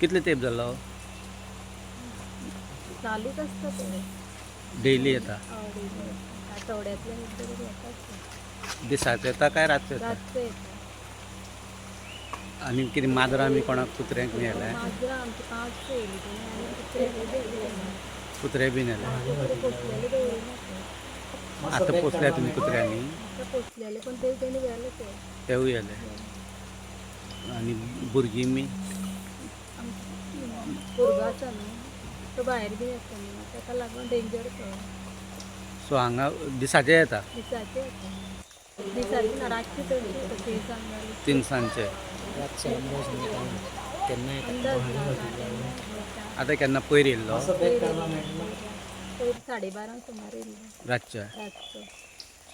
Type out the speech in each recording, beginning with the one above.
कितले तेंप जालो चालूच असतं ते. डेली येता? आवडीने एकदा तरी येतात दिसाचो येता काय रातचो येता? रातचं येतात. आनी कितें माजरां आमी कोणाक कुत्र्यांक बी येले माजरं आमची पांच येयली तेणी आनी कुत्रे दवरले कुत्रे बीन येले कुत्रे पोसलेले दवरिना ते. आतां पोसल्या तुमी कुत्र्यांनी? आतां पोसलेले पण ते तेणी गेले ते. तेवूय येले आनी भुरगीं बी भुरगो आसा न्हू तो भायर बी येता न्हू ताका लागून डेंजर तो. सो हांगा दिसाचे येता दिसाचे येता दिसाची ना रातची चडशी येता थंय सांगाली तीन सांजचे अंदाज ना आतां केन्ना पयर येयल्लो साडे बारांक सुमार येयल्लो रातच्या. रातचो.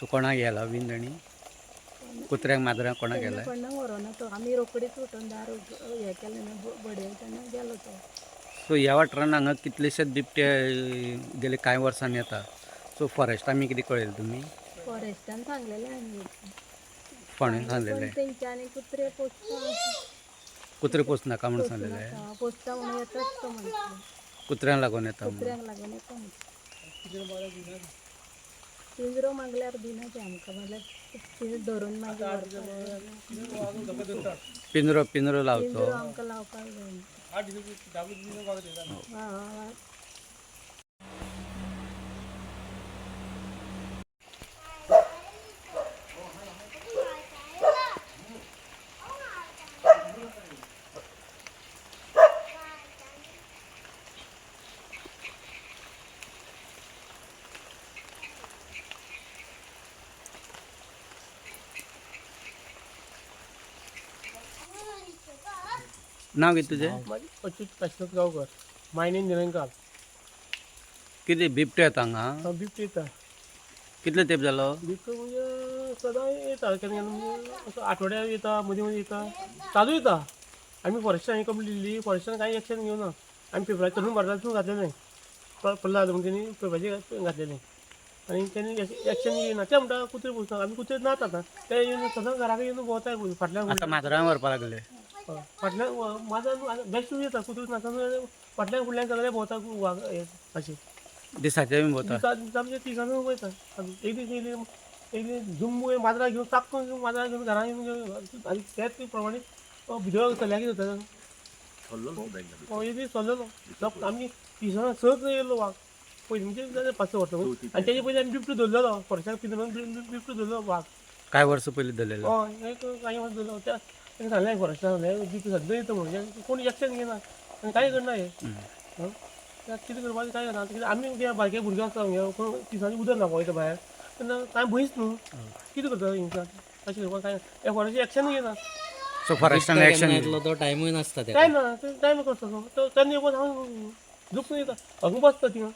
सो कोणाक गेला बीन ताणी कुत्र्यांक माजरांक कोणाक गेला कोणाक व्हरोना तो आमी रोकडीच उठोवन दार हें केलें न्हू बडयन तेन्ना गेलो तो सो ह्या वाठारान हांगा कितलेशेच बिबटे गेले कांय वर्सांनी येता सो फॉरेस्ट आमी कितें कळयलें तुमी फॉरेस्टान सांगलेलें आमी फोंड्यान सांगलेलें तेंच्यांनी कुत्रे पोसता कुत्रे पोस नाका म्हणून सांगलेलें पोसनाका पोसता म्हणून येताच तो म्हणटा कुत्र्यांक लागून येता कुत्र्यांक लागून येता पिंजरो मागल्यार दिना ते आमकां म्हणल्यार तिने धरून व्हरपाक. पिंजरो पिंजरो पिंजरो लावचो आमकां लावपाक जाय नाव कितें तुजें माझी अच्युत काशीनाथ गावकर. मायने निरंकार कितें बिबटे येता हांगा हांव बिबट येता कितले तेंप जालो बिबट म्हणजे सदां येता केन्ना केन्ना म्हणजे असं आठवड्याक येता मदीं मदीं येता चालू येता आमी फॉरेस्टान ही कंप्लेन दिल्ली फॉरेस्टान कांय एक्शन घेवना आमी पेपराचेर धरून भारतातून घातलेलें प- पडला म्हणून तेणी पेपराचेर घातलेलें आनी तेणी एक्शन घेयना ते म्हणटा कुत्रे पोसता आमी कुत्रे नात आतां ते येवन सदां घरा कडेन येवन भोंवताय फाटल्यान आतां माजरां व्हरपा लागले. फाटल्यान माझा बेस्ट येता कुत्रो नाका फाटल्यान फुडल्यान सगळे भोंवता वाग हे अशें दिसाचे भोंवता वयता एक दीस येयली एक दीस माजरां घेवन माजरां घेवन घरां घेवन आनी त्याच प्रमाणे भितर चल्याक जाता हय, एक दीस चल्लेलो लोक आमी तिसां सहज येयलो वाघ. पयलीं म्हणजे पांच वर्सां आनी तेजे पयलीं आमी बिबटो धरलेलो फॉरेस्टाक पिंजरान बिबटो धरलेलो वाघ. कांय वर्सां पयलीं धरलेलो हय एक कांय वर्स धरलो त्या सांगलें फॉरेस्टान सांगलें बिबटो सद्दां येता म्हणून कोण एक्शन घेना आनी कांय करना हे हं? कितें करपाचें कांय जाता कित्याक आमी कितें बारके भुरगे आसता कोण तिसांनी उदक नाका वयता भायर तेन्ना कांय भंयच न्हू कितें करता हिंगा अशें करपाक कांय हे फॉरेस्ट एक्शन घेना सो फॉरेस्टान एक्शन येतलो तो टायमूय नासता काय ना ते टायम करता तो. तेन्ना येवपाक हांव दुखून येता हांगा बसता थिंगा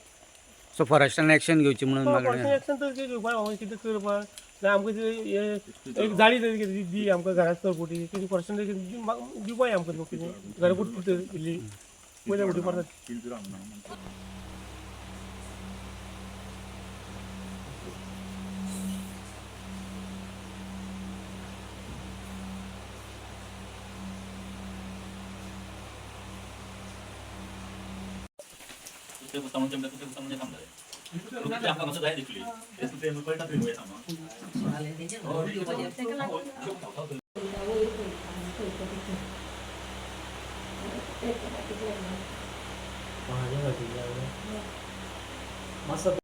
सो फॉरेस्टान एक्शन घेवची म्हणून एक्शन तर कितें करपाक हांव कितें करपाक ना आमकां एक जाळी तरी दी- दी आमकां घरा सरपोटी कितें फॉरेस्टान तरी दिवपाक आमकां लोक कितें इल्ली पयल्या फुटी मारतात म्हणजे आमकां मातसो जाय दिसली ते कुत्रे आमी पळयता थंय वयता मग